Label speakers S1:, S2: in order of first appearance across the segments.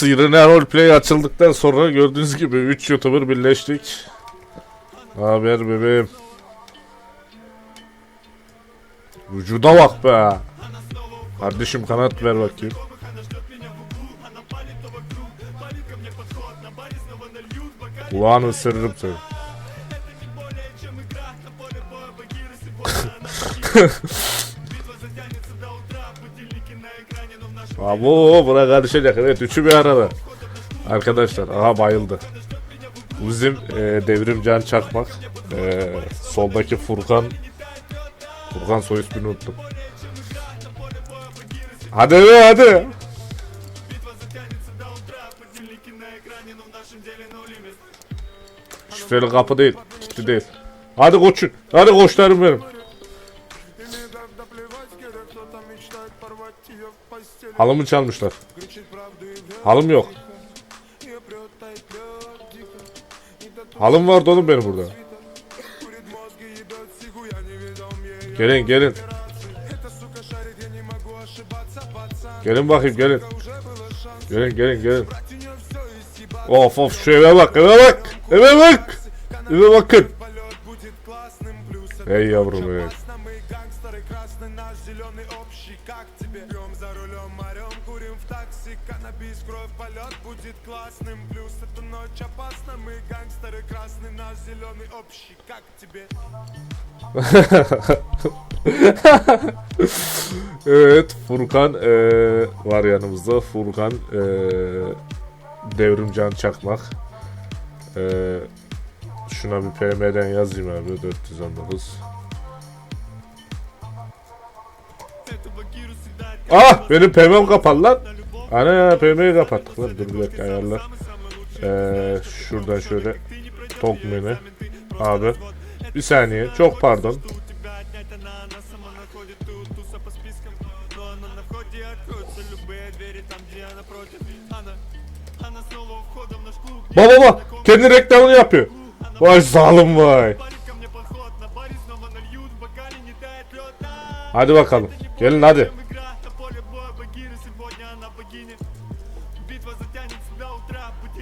S1: Sirene Roleplay açıldıktan sonra gördüğünüz gibi 3 YouTuber birleştik. Haber bebeğim. Vücuda bak be. Kardeşim kanat ver bakayım. Kulağını ısırırım seni. Abo buna karışacak. Evet üçü bir arada. Arkadaşlar aha bayıldı. Bizim e, devrim can çakmak. E, soldaki Furkan Furkan soy ismini unuttum. Hadi be hadi. Şifreli kapı değil. Kilitli değil. Hadi koçun. Hadi koçlarım benim. Halımı çalmışlar. Halım yok. Halım vardı oğlum benim burada. Gelin gelin. Gelin bakayım gelin. Gelin gelin gelin. Of of şu eve bak eve bak. Eve bak. Eve bakın. Ey yavrum ey. evet Furkan e, var yanımızda. Furkan e, Devrimcan Çakmak. E, şuna bir PM'den yazayım abi 419. Ah benim PM'm kapalı lan. Ana PM'yi kapattık lan. Dur bir dakika ayarlar. Eee şuradan şöyle Talk menü. Abi bir saniye çok pardon. Baba baba kendi reklamını yapıyor. Vay zalim vay. Hadi bakalım. Gelin hadi.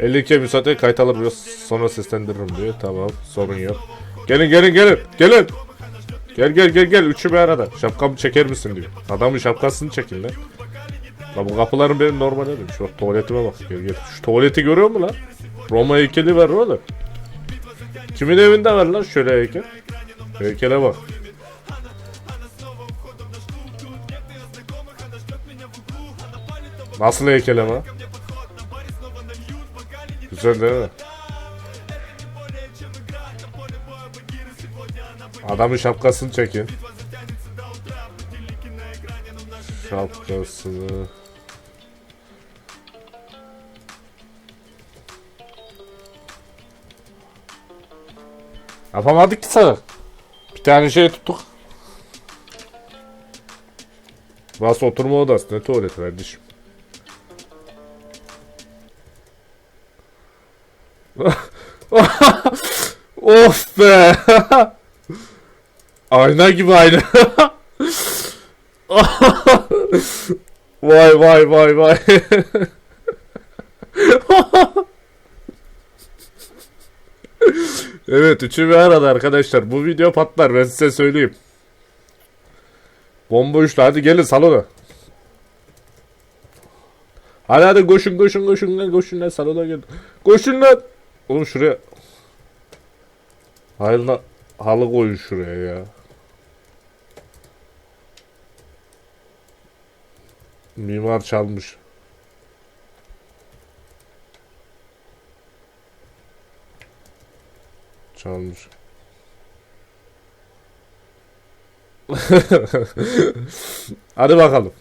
S1: 50 kere müsaade kayıt biraz sonra seslendiririm diyor. Tamam sorun yok. Gelin gelin gelin gelin. Gel gel gel gel üçü bir arada. Şapkamı çeker misin diyor. Adamın şapkasını çekin lan. La bu kapıların benim normal demiş. Bak tuvaletime bak. Gel gel. Şu tuvaleti görüyor musun lan? Roma heykeli var oğlum. Kimin evinde var lan şöyle heykel? Heykele bak. Nasıl heykel ama? Güzel değil mi? Adamın şapkasını çekin. Şapkasını. Yapamadık ki sana. Bir tane şey tuttuk. Burası oturma odası ne tuvalet kardeşim. of be. ayna gibi ayna. vay vay vay vay. Evet üçü bir arada arkadaşlar. Bu video patlar ben size söyleyeyim. Bomba üçlü hadi gelin salona. Hadi hadi koşun koşun koşun lan koşun lan salona gelin. Koşun lan. Oğlum şuraya. Hayır lan halı koyun şuraya ya. Mimar çalmış. Çalmış. Hadi bakalım.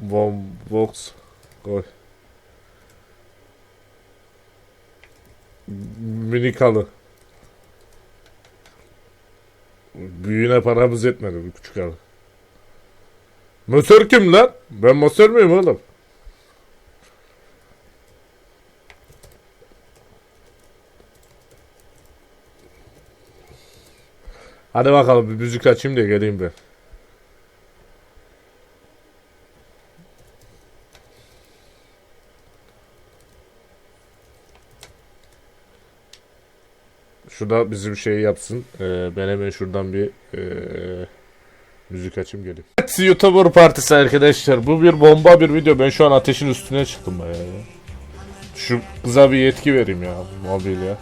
S1: Bomb box koy. Minik halı. Büyüğüne paramız yetmedi bu küçük halı. Masör kim lan? Ben masör müyüm oğlum? Hadi bakalım bir müzik açayım da geleyim ben. Şu da bizim şeyi yapsın. Ee, ben hemen şuradan bir e, müzik açayım geleyim. Evet YouTuber partisi arkadaşlar. Bu bir bomba bir video. Ben şu an ateşin üstüne çıktım bayağı ya. Şu kıza bir yetki vereyim ya. Mobilya.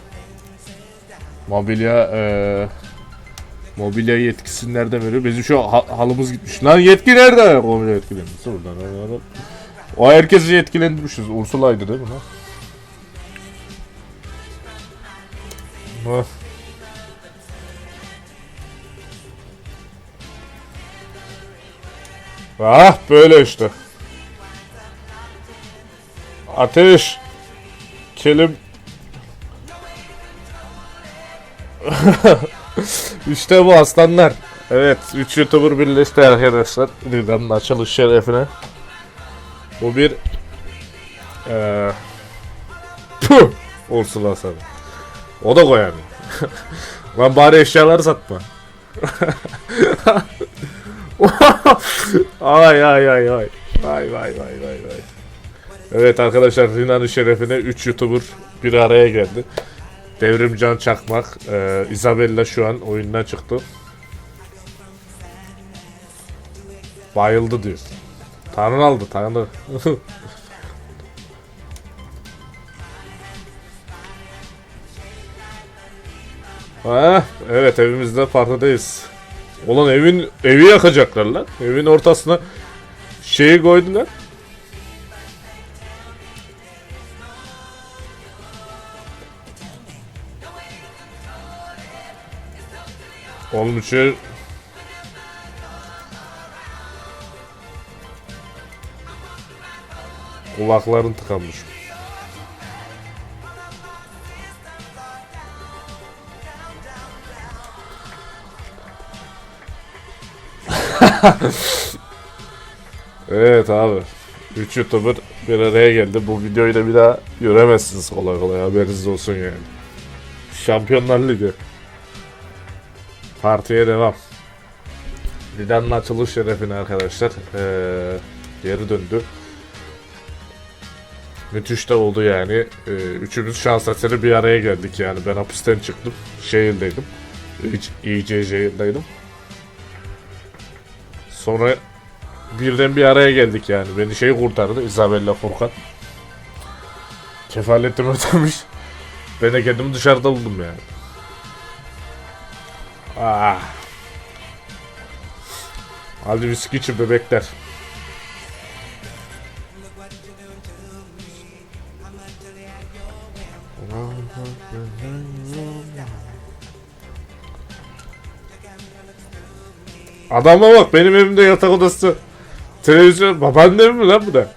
S1: Mobilya eee Mobilya yetkisini nereden veriyor? Bizim şu ha- halımız gitmiş. Lan yetki nerede? Mobilya yetkilenmesi buradan. O herkesi yetkilendirmişiz. Ursula'ydı değil mi lan? Ah böyle işte. Ateş. Kelim. işte bu aslanlar. Evet 3 YouTuber birleşti arkadaşlar. Lidanın açılış şerefine. Bu bir eee Puh! Ursula sana. O da koyamıyor. Lan bari eşyaları satma. ay ay ay ay. Vay vay vay vay vay. Evet arkadaşlar Rina'nın şerefine 3 YouTuber bir araya geldi. Devrimcan Çakmak, e, Isabella şu an oyundan çıktı. Bayıldı diyor. Tanrı aldı Tanrı. Ha, evet evimizde partidayız. Ulan evin evi yakacaklar lan. Evin ortasına şeyi koydular. Oğlum içeri... Kulakların tıkanmış. Evet abi. 3 YouTuber bir araya geldi. Bu videoyu da bir daha göremezsiniz kolay kolay haberiniz olsun yani. Şampiyonlar Ligi. Partiye devam. Lidanın açılış şerefine arkadaşlar. Ee, geri döndü. Müthiş de oldu yani. Ee, üçümüz şans eseri bir araya geldik yani. Ben hapisten çıktım. Şehirdeydim. İCC'deydim. Sonra birden bir araya geldik yani. Beni şey kurtardı Isabella Furkan. Kefaletimi ödemiş. Ben de kendimi dışarıda buldum yani. Ah. Hadi viski için bebekler. Adama bak benim evimde yatak odası. Televizyon babaannem mi lan bu da?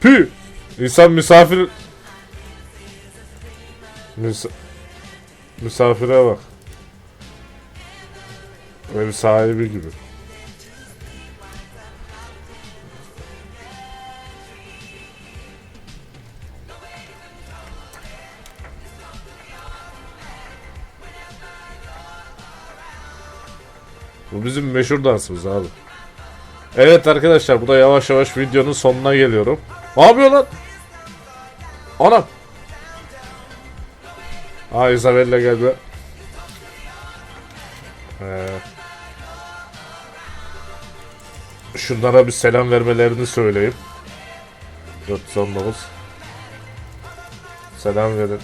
S1: Pü. İnsan misafir Mis misafire bak. Ev sahibi gibi. Bu bizim meşhur dansımız abi. Evet arkadaşlar bu da yavaş yavaş videonun sonuna geliyorum. Ne yapıyor lan? Anam. Aa Isabella geldi. Ee, şunlara bir selam vermelerini söyleyeyim. 419 Selam verin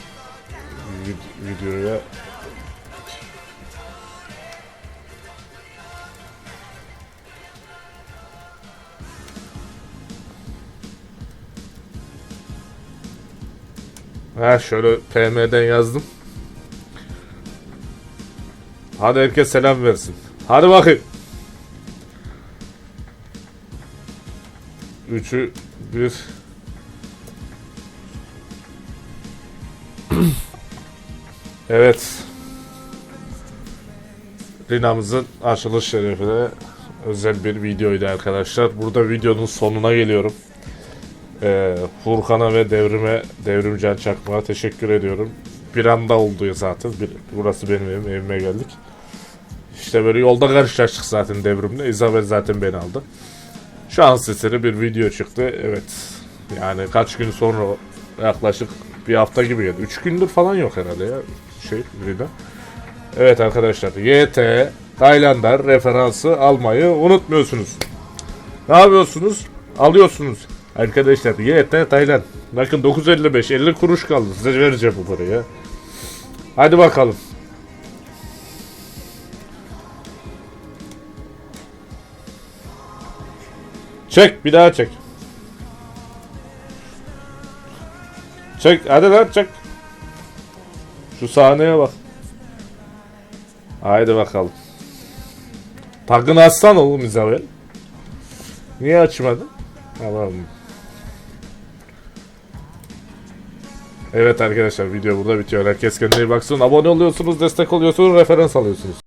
S1: vid- videoya. Ha şöyle PM'den yazdım. Hadi herkes selam versin. Hadi bakayım. Üçü bir. evet. Rina'mızın açılış şerefine özel bir videoydu arkadaşlar. Burada videonun sonuna geliyorum. Ee, Furkan'a ve Devrim'e, Devrimcan Çakmak'a teşekkür ediyorum. Bir anda oldu zaten. Bir, burası benim evim, evime geldik. İşte böyle yolda karşılaştık zaten Devrim'le. Isabel zaten beni aldı. Şans eseri bir video çıktı. Evet. Yani kaç gün sonra yaklaşık Bir hafta gibi geldi. 3 gündür falan yok herhalde ya. Şey birine. Evet arkadaşlar. YT Tayland'dan referansı almayı unutmuyorsunuz. Ne yapıyorsunuz? Alıyorsunuz. Arkadaşlar YT Tayland. Bakın 9.55 50 kuruş kaldı. Size vereceğim bu parayı. Hadi bakalım. Çek bir daha çek. Çek hadi lan çek. Şu sahneye bak. Haydi bakalım. Takın aslan oğlum İzabel. Niye açmadın? Tamam. Evet arkadaşlar video burada bitiyor. Herkes kendine iyi baksın. Abone oluyorsunuz, destek oluyorsunuz, referans alıyorsunuz.